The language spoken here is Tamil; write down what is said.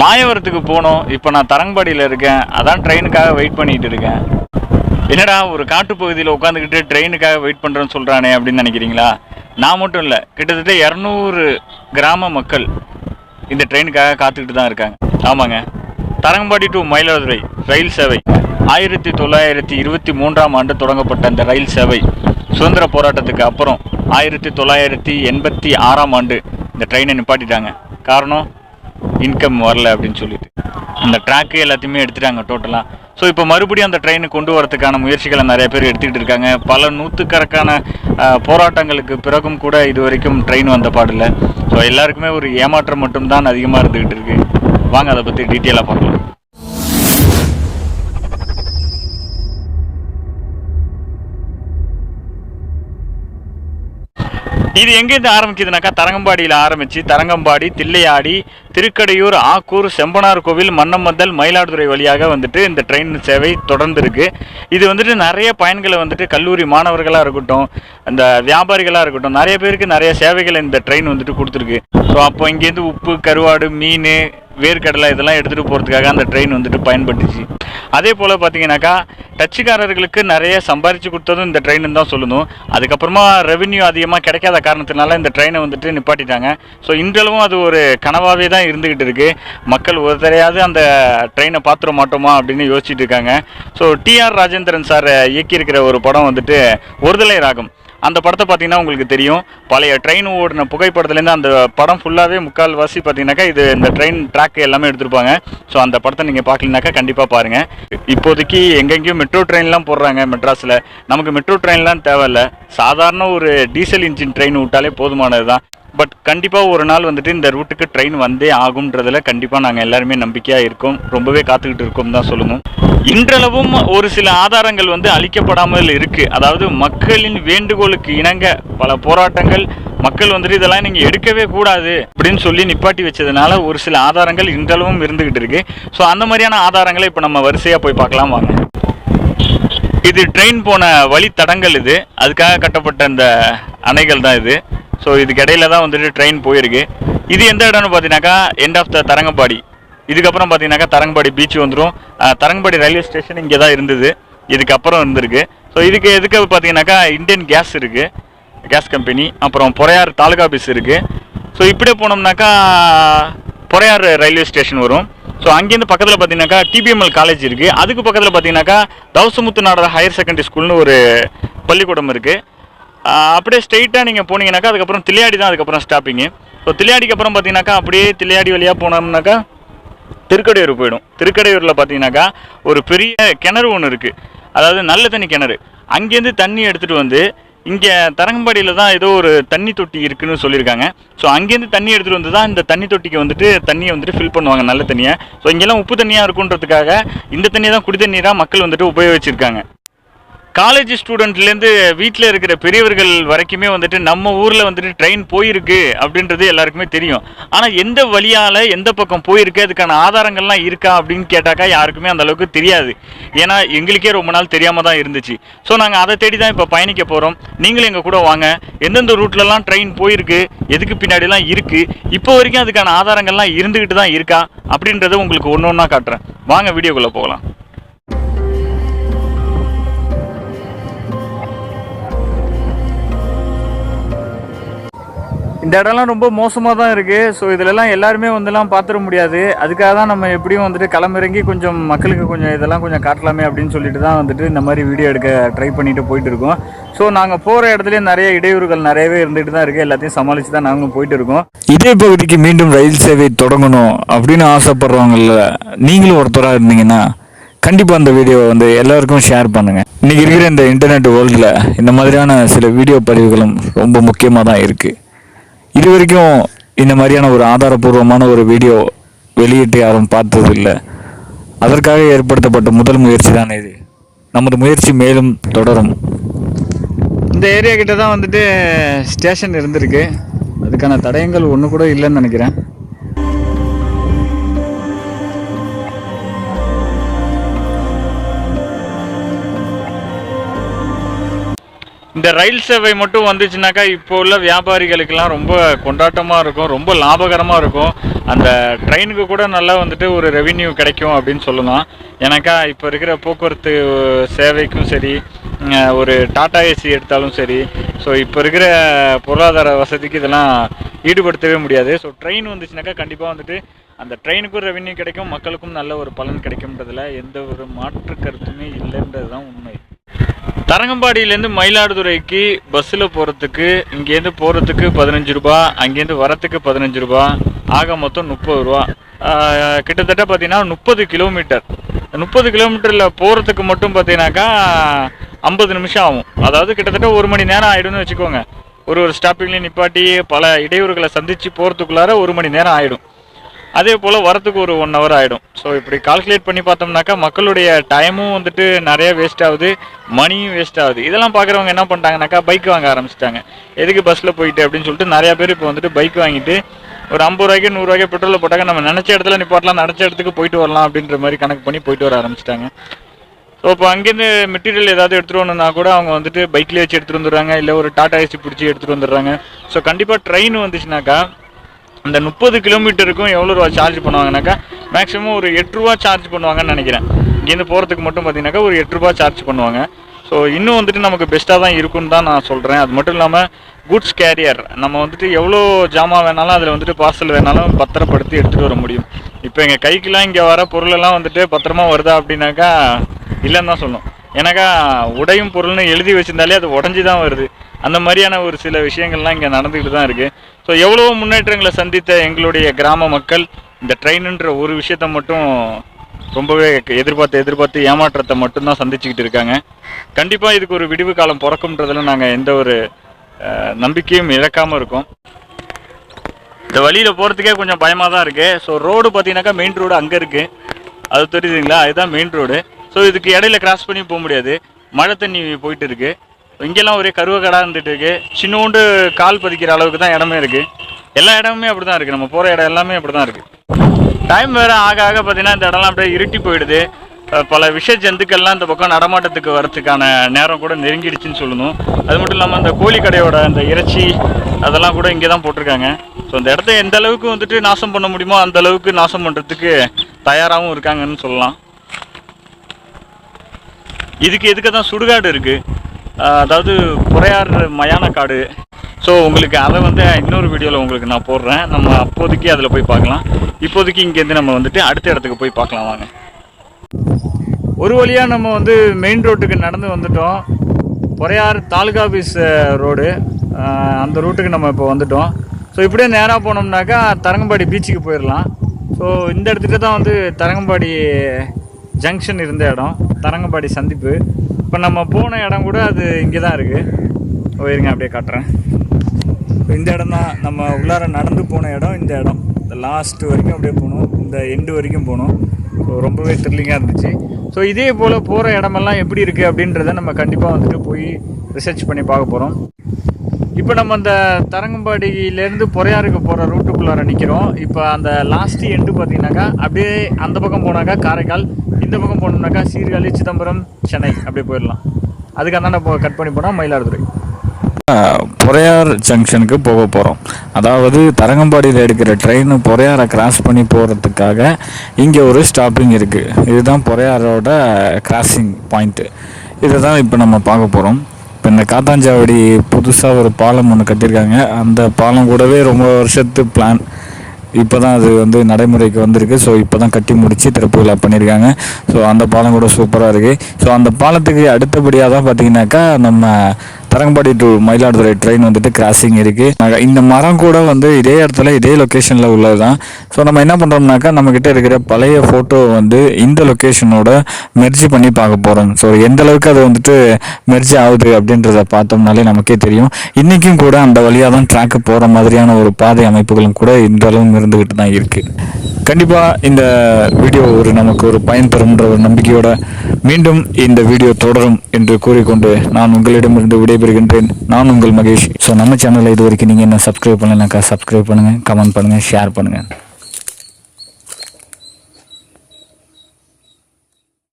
மாயவரத்துக்கு போகணும் இப்போ நான் தரங்கம்பாடியில் இருக்கேன். அதான் ட்ரெயினுக்காக வெயிட் பண்ணிகிட்டு இருக்கேன். என்னடா ஒரு காட்டுப்பகுதியில் உட்காந்துக்கிட்டு ட்ரெயினுக்காக வெயிட் பண்ணுறேன்னு சொல்கிறானே அப்படின்னு நினைக்கிறீங்களா? நான் மட்டும் இல்லை கிட்டத்தட்ட இரநூறு கிராம மக்கள் இந்த ட்ரெயினுக்காக காத்துக்கிட்டு தான் இருக்காங்க. ஆமாங்க. தரங்கம்பாடி டு மயிலாடுதுறை ரயில் சேவை. ஆயிரத்தி தொள்ளாயிரத்தி இருபத்தி மூன்றாம் ஆண்டு தொடங்கப்பட்ட இந்த ரயில் சேவை சுதந்திர போராட்டத்துக்கு அப்புறம் ஆயிரத்தி தொள்ளாயிரத்தி எண்பத்தி ஆறாம் ஆண்டு இந்த ட்ரெயினை நிப்பாட்டிட்டாங்க. காரணம்? இன்கம் வரல அப்படின்னு சொல்லிட்டு. அந்த ட்ராக்கு எல்லாத்தையுமே எடுத்துட்டாங்க டோட்டலாக ஸோ இப்போ மறுபடியும் அந்த ட்ரெயினை கொண்டு வரதுக்கான முயற்சிகளை நிறைய பேர் எடுத்துக்கிட்டு இருக்காங்க. பல நூற்றுக்கணக்கான போராட்டங்களுக்கு பிறகும் கூட இது வரைக்கும் ட்ரெயின் வந்த பாடில்ல ஸோ எல்லாருக்குமே ஒரு ஏமாற்றம் மட்டும்தான் அதிகமாக இருந்துக்கிட்டு இருக்குது வாங்க அதை பற்றி டீட்டெயிலாக பார்க்கலாம். இது எங்கேருந்து ஆரம்பிக்குதுனாக்கா தரங்கம்பாடியில் ஆரம்பித்து தரங்கம்பாடி தில்லையாடி திருக்கடையூர் ஆக்கூர் செம்பனார் கோவில் மன்னமந்தல் மயிலாடுதுறை வழியாக வந்துட்டு இந்த ட்ரெயின் சேவை தொடர்ந்து இருக்குது இது வந்துட்டு நிறைய பயன்களை வந்துட்டு கல்லூரி மாணவர்களாக இருக்கட்டும் அந்த வியாபாரிகளாக இருக்கட்டும் நிறைய பேருக்கு நிறைய சேவைகளை இந்த ட்ரெயின் வந்துட்டு கொடுத்துருக்கு. ஸோ அப்போ இங்கேருந்து உப்பு கருவாடு மீன் வேர்க்கடலை இதெல்லாம் எடுத்துகிட்டு போகிறதுக்காக அந்த ட்ரெயின் வந்துட்டு பயன்பட்டுச்சு அதே போல் பார்த்தீங்கன்னாக்கா டச்சுக்காரர்களுக்கு நிறைய சம்பாரித்து கொடுத்ததும் இந்த ட்ரெயின் தான் சொல்லணும். அதுக்கப்புறமா ரெவென்யூ அதிகமாக கிடைக்காத காரணத்தினால இந்த ட்ரெயினை வந்துட்டு நிப்பாட்டிட்டாங்க. ஸோ இன்றளவும் அது ஒரு கனவாகவே தான் இருந்துக்கிட்டு இருக்குது மக்கள் ஒருத்தரையாவது அந்த ட்ரெயினை பார்த்துட மாட்டோமா அப்படின்னு யோசிச்சுட்டு இருக்காங்க. So T R Rajendran sir இயக்கியிருக்கிற ஒரு படம் வந்துட்டு ஒருதலை ராகம். அந்த படத்தை பார்த்தீங்கன்னா உங்களுக்கு தெரியும். பழைய ட்ரெயின் ஓடின புகைப்படத்துலேருந்து அந்த படம் ஃபுல்லாகவே முக்கால்வாசி பார்த்தீங்கன்னாக்கா இது இந்த ட்ரெயின் ட்ராக் எல்லாமே எடுத்திருப்பாங்க. ஸோ அந்த படத்தை நீங்கள் பார்க்கலனாக்கா கண்டிப்பாக பாருங்கள் இப்போதைக்கு எங்கெங்கேயும் மெட்ரோ ட்ரெயின்லாம் போடுறாங்க மெட்ராஸில். நமக்கு மெட்ரோ ட்ரெயின்லாம் தேவையில்ல. சாதாரண ஒரு டீசல் இன்ஜின் ட்ரெயின் விட்டாலே போதுமானது தான் பட் கண்டிப்பாக ஒரு நாள் வந்துட்டு இந்த ரூட்டுக்கு ட்ரெயின் வந்தே ஆகும்ன்றதில் கண்டிப்பாக நாங்கள் எல்லாருமே நம்பிக்கையாக இருக்கோம். ரொம்பவே காத்துக்கிட்டு இருக்கோம் தான் சொல்லணும். இன்றளவும் ஒரு சில ஆதாரங்கள் வந்து அளிக்கப்படாமல் இருக்கு. அதாவது மக்களின் வேண்டுகோளுக்கு இணங்க பல போராட்டங்கள் மக்கள் வந்துட்டு இதெல்லாம் நீங்கள் எடுக்கவே கூடாது அப்படின்னு சொல்லி நிப்பாட்டி வச்சதுனால ஒரு சில ஆதாரங்கள் இன்றளவும் இருந்துகிட்டு இருக்கு. ஸோ அந்த மாதிரியான ஆதாரங்களை இப்போ நம்ம வரிசையாக போய் பார்க்கலாம் வாங்க. இது ட்ரெயின் போன வழித்தடங்கள் இது. அதுக்காக கட்டப்பட்ட இந்த அணைகள் தான் இது. ஸோ இதுக்கு இடையில தான் வந்துட்டு ட்ரெயின் போயிருக்கு. இது எந்த இடம்னு பார்த்தீங்கன்னாக்கா எண்ட் ஆஃப் த தரங்கம்பாடி. இதுக்கப்புறம் பார்த்தீங்கன்னாக்கா தரங்கம்பாடி பீச் வந்துடும் தரங்கம்பாடி ரயில்வே ஸ்டேஷன் இங்கே தான் இருந்தது. இதுக்கப்புறம் இருந்திருக்கு. ஸோ இதுக்கு எதுக்கு பார்த்தீங்கன்னாக்கா இந்தியன் கேஸ் இருக்குது கேஸ் கம்பெனி அப்புறம் பொறையார் தாலுகா ஆஃபீஸ் இருக்குது ஸோ இப்படியே போனோம்னாக்கா பொறையார் ரயில்வே ஸ்டேஷன் வரும். ஸோ அங்கேருந்து பக்கத்தில் பார்த்தீங்கன்னாக்கா டிபிஎம்எல் காலேஜ் இருக்குது அதுக்கு பக்கத்தில் பார்த்தீங்கன்னாக்கா தவசமுத்து நாடக ஹையர் செகண்டரி ஸ்கூல்னு ஒரு பள்ளிக்கூடம் இருக்குது அப்படியே ஸ்ட்ரெயிட்டாக நீங்கள் போனீங்கனாக்கா அதுக்கப்புறம் தில்லையாடி தான் அதுக்கப்புறம் ஸ்டாப்பிங்கு ஸோ தில்லையாடிக்கு அப்புறம் பார்த்தீங்கன்னாக்கா அப்படியே தில்லையாடி வழியாக போனோம்னாக்கா திருக்கடையூர் போயிடும். திருக்கடையூரில் பார்த்தீங்கன்னாக்கா ஒரு பெரிய கிணறு ஒன்று இருக்குது அதாவது நல்ல தண்ணி கிணறு. அங்கேருந்து தண்ணி எடுத்துகிட்டு வந்து இங்கே தரங்கம்பாடியில் தான் ஏதோ ஒரு தண்ணி தொட்டி இருக்குன்னு சொல்லியிருக்காங்க. ஸோ அங்கேருந்து தண்ணி எடுத்துகிட்டு வந்து தான் இந்த தண்ணி தொட்டிக்கு வந்துட்டு தண்ணியை வந்துட்டு ஃபில் பண்ணுவாங்க நல்ல தண்ணியை. ஸோ இங்கெல்லாம் உப்பு தண்ணியாக இருக்குன்றதுக்காக இந்த தண்ணியை தான் குடி தண்ணீராக மக்கள் வந்துட்டு உபயோகிச்சிருக்காங்க. காலேஜ் ஸ்டூடெண்ட்லேருந்து வீட்டில் இருக்கிற பெரியவர்கள் வரைக்குமே வந்துட்டு நம்ம ஊரில் வந்துட்டு ட்ரெயின் போயிருக்கு அப்படின்றது எல்லாருக்குமே தெரியும். ஆனால் எந்த வழியால் எந்த பக்கம் போயிருக்கு அதுக்கான ஆதாரங்கள்லாம் இருக்கா அப்படின்னு கேட்டாக்கா யாருக்குமே அந்த அளவுக்கு தெரியாது. ஏன்னா எங்களுக்கே ரொம்ப நாள் தெரியாமல் தான் இருந்துச்சு. ஸோ நாங்கள் அதை தேடி தான் இப்போ பயணிக்க போகிறோம் நீங்களும் எங்கள் கூட வாங்க. எந்தெந்த ரூட்லலாம் ட்ரெயின் போயிருக்கு எதுக்கு பின்னாடிலாம் இருக்குது இப்போ வரைக்கும் அதுக்கான ஆதாரங்கள்லாம் இருந்துக்கிட்டு தான் இருக்கா அப்படின்றத உங்களுக்கு ஒன்று ஒன்றா காட்டுறேன். வாங்க வீடியோக்குள்ளே போகலாம். இந்த இடம்லாம் ரொம்ப மோசமாக தான் இருக்குது ஸோ இதிலெல்லாம் எல்லாருமே வந்துலாம் பார்த்துட முடியாது. அதுக்காக தான் நம்ம எப்படியும் வந்துட்டு களமிறங்கி கொஞ்சம் மக்களுக்கு கொஞ்சம் இதெல்லாம் கொஞ்சம் காட்டலாமே அப்படின்னு சொல்லிட்டு தான் வந்துட்டு இந்த மாதிரி வீடியோ எடுக்க ட்ரை பண்ணிட்டு போயிட்டு இருக்கோம். ஸோ நாங்கள் போகிற இடத்துல நிறைய இடையூறுகள் நிறையவே இருந்துகிட்டு தான் இருக்குது எல்லாத்தையும் சமாளித்து தான் நாங்களும் போயிட்டு இருக்கோம். இதே பகுதிக்கு மீண்டும் ரயில் சேவை தொடங்கணும் அப்படின்னு ஆசைப்படுறவங்கள நீங்களும் ஒருத்தராக இருந்தீங்கன்னா கண்டிப்பாக அந்த வீடியோவை வந்து எல்லாருக்கும் ஷேர் பண்ணுங்கள் இன்றைக்கி இருக்கிற இந்த இன்டர்நெட் வேர்ல்டில் இந்த மாதிரியான சில வீடியோ பதிவுகளும் ரொம்ப முக்கியமாக தான் இருக்குது இது வரைக்கும் இந்த மாதிரியான ஒரு ஆதாரபூர்வமான ஒரு வீடியோ வெளியிட்டு யாரும் பார்த்தது இல்லை அதற்காக ஏற்படுத்தப்பட்ட முதல் முயற்சி தான் இது. நமது முயற்சி மேலும் தொடரும். இந்த ஏரியா கிட்ட தான் வந்துட்டு ஸ்டேஷன் இருந்திருக்கு. அதுக்கான தடயங்கள் ஒன்று கூட இல்லைன்னு நினைக்கிறேன். இந்த ரயில் சேவை மட்டும் வந்துச்சுனாக்கா இப்போ உள்ள வியாபாரிகளுக்கெல்லாம் ரொம்ப கொண்டாட்டமாக இருக்கும் ரொம்ப லாபகரமாக இருக்கும். அந்த ட்ரெயினுக்கு கூட நல்லா வந்துட்டு ஒரு ரெவின்யூ கிடைக்கும் அப்படின்னு சொல்லலாம். ஏன்னாக்கா இப்போ இருக்கிற போக்குவரத்து சேவைக்கும் சரி ஒரு டாடா ஏசி எடுத்தாலும் சரி ஸோ இப்போ இருக்கிற பொருளாதார வசதிக்கு இதெல்லாம் ஈடுபடுத்தவே முடியாது. ஸோ ட்ரெயின் வந்துச்சுனாக்கா கண்டிப்பாக வந்துட்டு அந்த ட்ரெயினுக்கும் ரெவென்யூ கிடைக்கும் மக்களுக்கும் நல்ல ஒரு பலன் கிடைக்கும்ன்றதில் எந்த ஒரு மாற்று கருத்துமே இல்லைன்றது தான் உண்மை. தரங்கம்பாடியிலேருந்து மயிலாடுதுறைக்கு பஸ்ஸில் போகிறதுக்கு இங்கேருந்து போகிறதுக்கு பதினஞ்சு ரூபா அங்கேருந்து வரத்துக்கு பதினஞ்சு ரூபா ஆக மொத்தம் முப்பது ரூபா. கிட்டத்தட்ட பார்த்தீங்கன்னா முப்பது கிலோமீட்டர். முப்பது கிலோமீட்டரில் போகிறதுக்கு மட்டும் பார்த்தீங்கன்னாக்கா ஐம்பது நிமிஷம் ஆகும். அதாவது கிட்டத்தட்ட ஒரு மணி நேரம் ஆகிடும்னு வச்சுக்கோங்க. ஒரு ஒரு ஸ்டாப்பிங்லேயும் நிப்பாட்டி பல இடையூறுகளை சந்தித்து போகிறதுக்குள்ளார ஒரு மணி நேரம் ஆகிடும் அதே போல் வரத்துக்கு ஒரு ஒன் ஹவர் ஆகிடும் ஸோ இப்படி கால்குலேட் பண்ணி பார்த்தோம்னாக்கா மக்களுடைய டைமும் வந்துட்டு நிறைய வேஸ்ட் ஆகுது மணியும் வேஸ்ட் ஆகுது. இதெல்லாம் பார்க்குறவங்க என்ன பண்ணிட்டாங்கனாக்கா பைக் வாங்க ஆரம்பிச்சிட்டாங்க. எதுக்கு பஸ்ஸில் போயிட்டு அப்படின்னு சொல்லிட்டு நிறையா பேர் இப்போ வந்துட்டு பைக் வாங்கிட்டு ஒரு ஐம்பது ரூபாய்க்கு நூறுரூவாய்க்கு பெட்ரோலில் போட்டாங்க நம்ம நினச்ச இடத்துல நிப்பாட்டலாம் நினச்ச இடத்துக்கு போயிட்டு வரலாம் அப்படின்ற மாதிரி கணக்கு பண்ணி போயிட்டு வர ஆரம்பிச்சிட்டாங்க. ஸோ இப்போ அங்கேருந்து மெட்டீரியல் ஏதாவது எடுத்துகிட்டு வரணும்னா கூட அவங்க வந்துட்டு பைக்லேயே வச்சு எடுத்துகிட்டு வந்துடுறாங்க இல்லை ஒரு டாடா ஏசி பிடிச்சி எடுத்துகிட்டு வந்துடுறாங்க. ஸோ கண்டிப்பாக ட்ரெயின் வந்துச்சுனாக்கா அந்த முப்பது கிலோமீட்டருக்கும் எவ்வளோ ரூபா சார்ஜ் பண்ணுவாங்கனாக்கா மேக்ஸிமம் ஒரு எட்டுரூவா சார்ஜ் பண்ணுவாங்கன்னு நினைக்கிறேன். இங்கேருந்து போகிறதுக்கு மட்டும் பார்த்தீங்கன்னாக்கா ஒரு எட்டு ரூபா சார்ஜ் பண்ணுவாங்க. ஸோ இன்னும் வந்துட்டு நமக்கு பெஸ்ட்டாக தான் இருக்குன்னு தான் நான் சொல்கிறேன் அது மட்டும் இல்லாமல் குட்ஸ் கேரியர் நம்ம வந்துட்டு எவ்வளோ ஜாமான் வேணாலும் அதில் வந்துட்டு பார்சல் வேணாலும் பத்திரப்படுத்தி எடுத்துகிட்டு வர முடியும். இப்போ எங்கள் கைக்கெலாம் இங்கே வர பொருளெல்லாம் வந்துட்டு பத்திரமா வருதா அப்படின்னாக்கா இல்லைன்னு தான் சொல்லணும். ஏன்னாக்கா உடையும் பொருள்னு எழுதி வச்சிருந்தாலே அது உடஞ்சி தான் வருது. அந்த மாதிரியான ஒரு சில விஷயங்கள்லாம் இங்கே நடந்துக்கிட்டு தான் இருக்குது ஸோ எவ்வளோ முன்னேற்றங்களை சந்தித்த எங்களுடைய கிராம மக்கள் இந்த ட்ரெயினுன்ற ஒரு விஷயத்த மட்டும் ரொம்பவே எதிர்பார்த்து எதிர்பார்த்து ஏமாற்றத்தை மட்டும்தான் சந்திச்சுக்கிட்டு இருக்காங்க. கண்டிப்பாக இதுக்கு ஒரு விடிவு காலம் பிறக்கும்ன்றதுல நாங்கள் எந்த ஒரு நம்பிக்கையும் இழக்காமல் இருக்கோம். இந்த வழியில் போகிறதுக்கே கொஞ்சம் பயமாக தான் இருக்குது ஸோ ரோடு பார்த்தீங்கன்னாக்கா மெயின் ரோடு அங்கே இருக்குது அது தெரியுதுங்களா? அதுதான் மெயின் ரோடு ஸோ இதுக்கு இடையில கிராஸ் பண்ணி போக முடியாது. மழை தண்ணி போயிட்டு இருக்குது இங்கெல்லாம் ஒரே கருவக்கடா இருந்துட்டு இருக்கு. சின்னோண்டு கால் பதிக்கிற அளவுக்கு தான் இடமே இருக்கு. எல்லா இடமுமே அப்படி தான் இருக்கு. நம்ம போகிற இடம் எல்லாமே அப்படி தான் இருக்கு. டைம் வேற ஆக ஆக பார்த்தீங்கன்னா இந்த இடம்லாம் அப்படியே இருட்டி போயிடுது. பல விஷ ஜந்துக்கள்லாம் இந்த பக்கம் நடமாட்டத்துக்கு வரத்துக்கான நேரம் கூட நெருங்கிடுச்சுன்னு சொல்லணும். அது மட்டும் இல்லாமல் அந்த கோழி கடையோட அந்த இறைச்சி அதெல்லாம் கூட இங்கே தான் போட்டிருக்காங்க. ஸோ அந்த இடத்த எந்த அளவுக்கு வந்துட்டு நாசம் பண்ண முடியுமோ அந்த அளவுக்கு நாசம் பண்ணுறதுக்கு தயாராகவும் இருக்காங்கன்னு சொல்லலாம். இதுக்கு எதுக்கு தான் சுடுகாடு இருக்குது அதாவது புறையார் மயான காடு. ஸோ உங்களுக்கு அதை வந்து இன்னொரு வீடியோவில் உங்களுக்கு நான் போடுறேன். நம்ம அப்போதைக்கு அதில் போய் பார்க்கலாம். இப்போதைக்கு இங்கேருந்து நம்ம வந்துட்டு அடுத்த இடத்துக்கு போய் பார்க்கலாம் வாங்க. ஒரு வழியாக நம்ம வந்து மெயின் ரோட்டுக்கு நடந்து வந்துட்டோம். பொறையார் தாலுகா ஆஃபீஸ் ரோடு அந்த ரூட்டுக்கு நம்ம இப்போ வந்துட்டோம். ஸோ இப்படியே நேராக போனோம்னாக்கா தரங்கம்பாடி பீச்சுக்கு போயிடலாம் ஸோ இந்த இடத்துக்கு தான் வந்து தரங்கம்பாடி ஜங்ஷன் இருந்த இடம். தரங்கம்பாடி சந்திப்பு. இப்போ நம்ம போன இடம் கூட அது இங்கே தான் இருக்குது போயிருங்க அப்படியே காட்டுறேன். இந்த இடம் தான் நம்ம உள்ளார நடந்து போன இடம் இந்த இடம். இந்த லாஸ்ட் வரைக்கும் அப்படியே போகணும் இந்த எண்டு வரைக்கும் போகணும் ஸோ ரொம்பவே த்ரில்லிங்காக இருந்துச்சு. ஸோ இதே போல் போகிற இடமெல்லாம் எப்படி இருக்குது அப்படின்றத நம்ம கண்டிப்பாக வந்துட்டு போய் ரிசர்ச் பண்ணி பார்க்க போகிறோம் இப்போ நம்ம அந்த தரங்கம்பாடியிலேருந்து பொறையாருக்கு போகிற ரூட்டுக்குள்ளார நிற்கிறோம் இப்போ அந்த லாஸ்ட்டு எண்டு பார்த்தீங்கன்னாக்கா அப்படியே அந்த பக்கம் போனாக்கா காரைக்கால் இந்த பக்கம் போனோம்னாக்கா சீர்காழி சிதம்பரம் சென்னை அப்படி போயிடலாம். அதுக்கு அந்தாண்ட போ கட் பண்ணி போனால் மயிலாடுதுறை. பொறையார் ஜங்ஷனுக்கு போக போகிறோம் அதாவது தரங்கம்பாடியில் எடுக்கிற ட்ரெயின் பொறையாரை கிராஸ் பண்ணி போகிறதுக்காக இங்கே ஒரு ஸ்டாப்பிங் இருக்குது இதுதான் பொறையாரோட கிராசிங் பாயிண்ட்டு இதை தான் இப்போ நம்ம பார்க்க போகிறோம் இப்போ இந்த காத்தாஞ்சாவடி புதுசாக ஒரு பாலம் ஒன்று கட்டியிருக்காங்க. அந்த பாலம் கூடவே ரொம்ப வருஷத்து பிளான் இப்போ தான் அது வந்து நடைமுறைக்கு வந்திருக்கு. ஸோ இப்போ தான் கட்டி முடித்து திறப்பு விழா பண்ணியிருக்காங்க ஸோ அந்த பாலம் கூட சூப்பராக இருக்குது ஸோ அந்த பாலத்துக்கு அடுத்தபடியாக தான் பார்த்தீங்கன்னாக்கா நம்ம தரங்கம்பாடி டு மயிலாடுதுறை ட்ரெயின் வந்துட்டு கிராசிங் இருக்குது இந்த மரம் கூட வந்து இதே இடத்துல இதே லொக்கேஷனில் உள்ளது தான் ஸோ நம்ம என்ன பண்ணுறோம்னாக்கா நம்மக்கிட்ட இருக்கிற பழைய ஃபோட்டோ வந்து இந்த லொக்கேஷனோட மெர்ஜ் பண்ணி பார்க்க போகிறோம் ஸோ எந்த அளவுக்கு அது வந்துட்டு மெர்ஜ் ஆகுது அப்படின்றத பார்த்தோம்னாலே நமக்கே தெரியும். இன்றைக்கும் கூட அந்த வழியாக தான் ட்ராக்கு போகிற மாதிரியான ஒரு பாதை அமைப்புகளும் கூட இன்றளவும் இருந்துக்கிட்டு தான் இருக்குது கண்டிப்பாக இந்த வீடியோ ஒரு நமக்கு ஒரு பயன் தரும்ன்ற ஒரு நம்பிக்கையோட மீண்டும் இந்த வீடியோ தொடரும் என்று கூறிக்கொண்டு நான் உங்களிடமிருந்து விடைபெறுகின்றேன். நான் உங்கள் மகேஷ். ஸோ நம்ம சேனலை இது வரைக்கும் நீங்கள் என்ன சப்ஸ்கிரைப் பண்ணலைனாக்கா சப்ஸ்கிரைப் பண்ணுங்கள் கமெண்ட் பண்ணுங்கள் ஷேர் பண்ணுங்கள்